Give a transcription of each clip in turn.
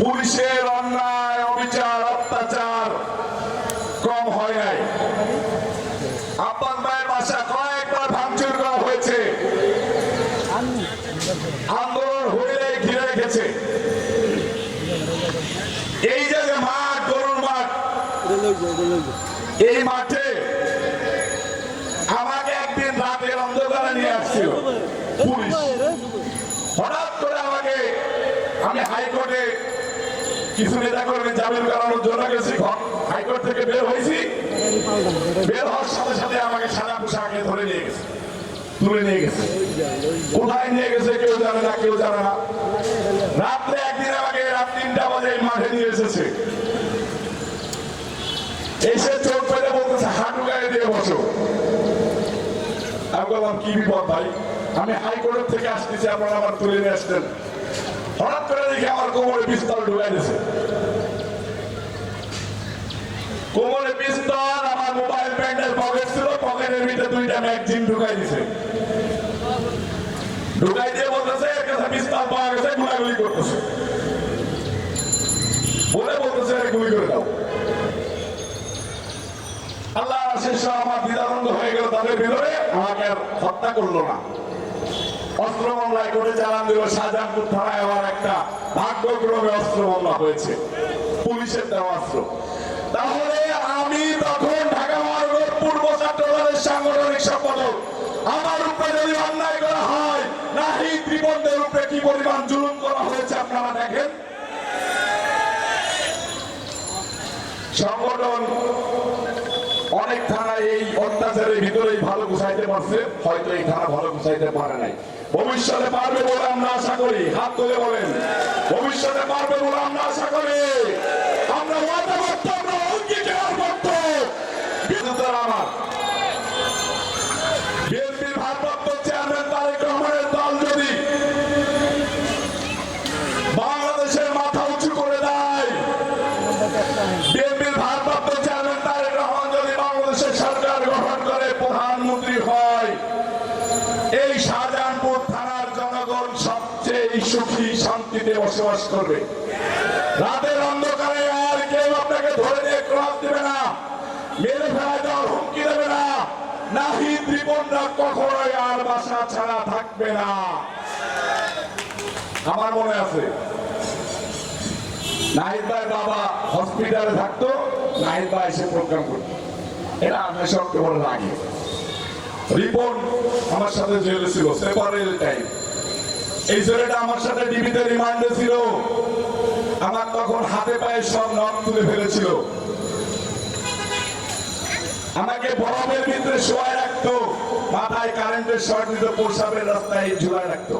পুলিশের অন্যায়, অবিচার, অত্যাচার কম হয় নাই। বাসা কয়েকবার ভাঙচুর করা হয়েছে। আন্দোলন হইলে ঘিরে রেখেছে এই যে মাঠ, গরুর মাঠ, এই মাঠে আমাকে একদিন রাতের অন্ধকারে নিয়ে আসছিল হঠাৎ করে আমাকে আমি হাইকোর্টে কিছু নেতা কর্মী জামিন করানোর জন্য গেছি হাইকোর্ট থেকে বের হয়েছি। বের হওয়ার সাথে সাথে আমাকে সাদা পোশাকে ধরে নিয়ে গেছে, তুলে নিয়ে গেছে। কোথায় নিয়ে গেছে কেউ জানে না, কেউ জানে না। রাত্রে একদিন আমাকে রাত তিনটা বাজে মাঠে নিয়ে এসেছে। এসে চোখ পেতে বলতেছে, হাঁটু গায়ে দিয়ে বসো। আমি বললাম, কি বিপদ ভাই? আমি হাইকোর্টের থেকে আসতেছি, আপনারা আমার তুলে নিয়ে আসতেন হঠাৎ করে দেখি আমার কোমরে পিস্তল ঢুকাই দিয়েছে কোমরে পিস্তল, আমার মোবাইল প্যান্টের পকেট ছিল, পকেটের ভিতরে দুইটা ম্যাগজিন ঢুকাই দিছে। ঢুকাই দিয়ে বলতেছে, এর কাছে পিস্তল পাওয়া গেছে গুলাগুলি করতেছে। বলে বলতেছে "এর গুলি করে দাও। আল্লাহ শেষ আমার দ্বিধানন্দ হয়ে গেল তাদের ভিতরে, আমাকে আর হত্যা করল না। অস্ত্র মামলায় করে চালান দিল শাহজাহানপুর থানায় আমার একটা ভাগ্যক্রমে অস্ত্র মামলা হয়েছে। পুলিশের দেওয়া অস্ত্র। তাহলে আমি তখন ঢাকা মহানগর পূর্ব ছাত্র সাংগঠনিক সম্পাদক। আমার উপরে যদি অন্যায় করা হয়, নাহি ত্রিবন্ধের উপরে কি পরিমাণ জুলুম করা হয়েছে আপনারা দেখেন? সংগঠন অনেক থানা এই অত্যাচারের ভিতরে ভালো গুছাইতে পারছে, হয়তো এই থানা ভালো গুছাইতে পারে নাই। ভবিষ্যতে পারবে বলে আমরা আশা করি। হাত তুলে বলেন। ভবিষ্যতে পারবে বলে আমরা আশা করি। প্রধানমন্ত্রী হয়। এই শাহজাহানপুর থানার জনগণ সবচেয়ে সুখী, শান্তিতে বসবাস করবে। রাতের অন্ধকারে আর কেউ আপনাকে ধরে নিয়ে ক্রস দেবে না, মেরে ফেলা দেওয়ার হুমকি দেবে না। কখনোই আর বাসা ছাড়া থাকবে না। আমার মনে আছে, নাহিদ ভাই বাবা হসপিটালে থাকতো, নাহিদ ভাই এসে প্রোগ্রাম করতো। এটা আঠাশে অক্টোবরের আগে। রিপন আমার সাথে জেলে ছিল সেপারেল টাইম এই ছেলেটা আমার সাথে ডিবিতে রিমান্ডে ছিল। আমার তখন হাতে পায়ে সব নখ তুলে ফেলেছিল। আমাকে বরফের ভিতরে শোয়ায় রাখতো, মাথায় কারেন্টের শর্ট রাস্তায় ঝুলায় রাখতো।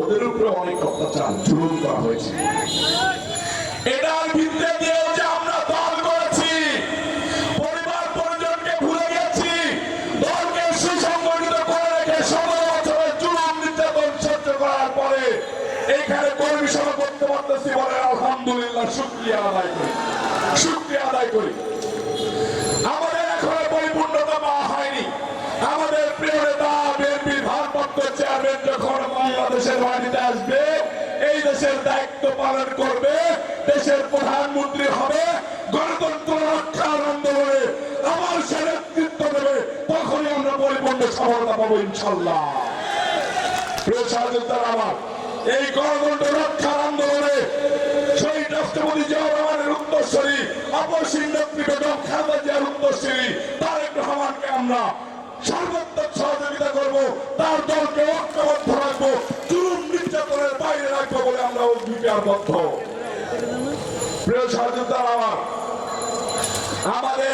ওদের উপরে অনেক অত্যাচার, জুলুম করা হয়েছে। এটার ভিত্তিতে দিয়েও যে আমরা দল করেছি পরিবার পরিজনকে ভুলে গেছি দলকে সুসংগঠিত করে রেখে ষোলো বছরের জুলুম নির্যাতন সহ্য করার পরে এইখানে কর্মী সভা করতে পারতেছি বলে আলহামদুলিল্লাহ, শুক্রিয়া আদায় করি। শুক্রিয়া আদায় করি। আমাদের এখনও পরিপূর্ণতা পাওয়া হয়নি। আমাদের প্রিয় নেতা, বিএনপির ভারপ্রাপ্ত চেয়ারম্যান যখন বাংলাদেশের মাটিতে আসবে, এই দেশের দায়িত্ব পালন করবে, দেশের প্রধানমন্ত্রী হবে, গণতন্ত্র রক্ষার আন্দোলনে আমার সে নেতৃত্ব দেবে, তখনই আমরা পরিপূর্ণ সফলতা পাবো ইনশাল্লাহ। প্রিয় সহযোগিতার আমার এই গণতন্ত্র রক্ষার আন্দোলনে শহীদ রাষ্ট্রপতি জিয়া রহমানের উত্তরসূরি অপসীম নেত্রী বেগম খালেদা জিয়ার উত্তরসূরি তারেক রহমানকে আমরা সর্বাত্মক সহযোগিতা করব, তার দলকে ঐক্যবদ্ধ রাখব, জুলুম নির্যাতনের বাইরে রাখব বলে আমরা অঙ্গীকারবদ্ধ। প্রিয় সহযোগিতার আমার, আমাদের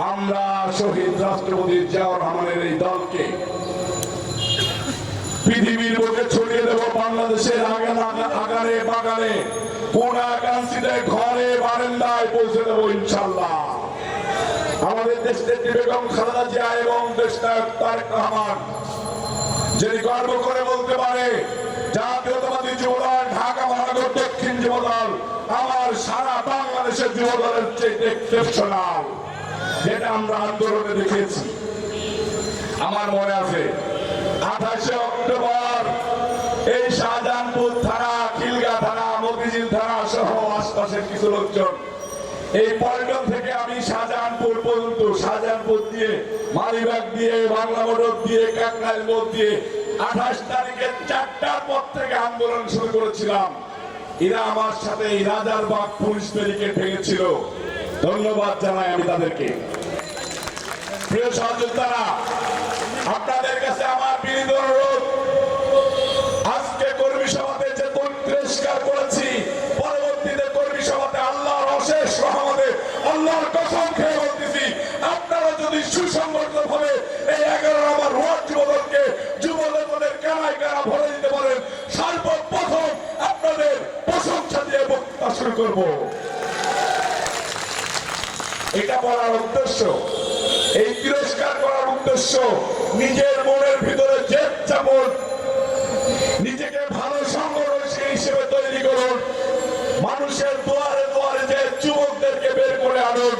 আমরা শহীদ রাষ্ট্রপতি জিয়াউর রহমানের এই দলকে পৃথিবীর বুকে ছড়িয়ে দেব বাংলাদেশের আগানে বাগানে, কোনা ঘরে বারান্দায় পৌঁছে দেবো ইনশাল্লাহ আমাদের দেশ নেত্রী বেগম খালেদা জিয়া এবং দেশ তারেক রহমান, যিনি গর্ব করে বলতে পারে, জাতীয়তাবাদী যুবদল, ঢাকা মহানগর দক্ষিণ যুবদল, আমার সারা বাংলাদেশের যুবদলের চেয়ে এক্সেপশনাল যেটা আমরা আন্দোলনে দেখেছি। আমার মনে আছে, আঠাশে অক্টোবর এই শাহজাহানপুর থানা, খিলগা থানা, মতিঝিল থানা সহ আশপাশের কিছু লোকজন। এই পল্টন থেকে আমি শাহজাহানপুর পর্যন্ত, শাহজাহানপুর দিয়ে, মালিবাগ দিয়ে, বাংলা মোটর দিয়ে কাকরাইল মোড় দিয়ে আঠাশ তারিখে চারটার পর থেকে আন্দোলন শুরু করেছিলাম। এরা আমার সাথে এই রাজারবাগ পুলিশ ব্যারিকেড ভেঙেছিল। ধন্যবাদ জানাই আমি তাদেরকে। প্রিয় সহযোদ্ধারা, আপনাদের কাছে আমার বিনীত অনুরোধ, আজকে কর্মী সভাতে যে তিরস্কার করেছি, পরবর্তীতে কর্মী সভাতে আল্লাহর অশেষ রহমতে, আল্লাহর কসম খেয়ে বলতেছি, আপনারা যদি সুসংগঠিত ভাবে এই এগারো আমার ওয়ার্ড যুবদলকে যুবদলের কানায় কানা ভরে দিতে পারেন, সর্বপ্রথম আপনাদের প্রশংসা দিয়ে বক্তৃতা শুরু করব। এটা করার উদ্দেশ্য। এই তিরস্কার করার উদ্দেশ্য নিজের মনের ভিতরে যে চাপন নিজেকে ভালো সংগঠন হিসেবে তৈরি করুন। মানুষের দুয়ারে দুয়ারে যে যুবকদেরকে বের করে আনুন।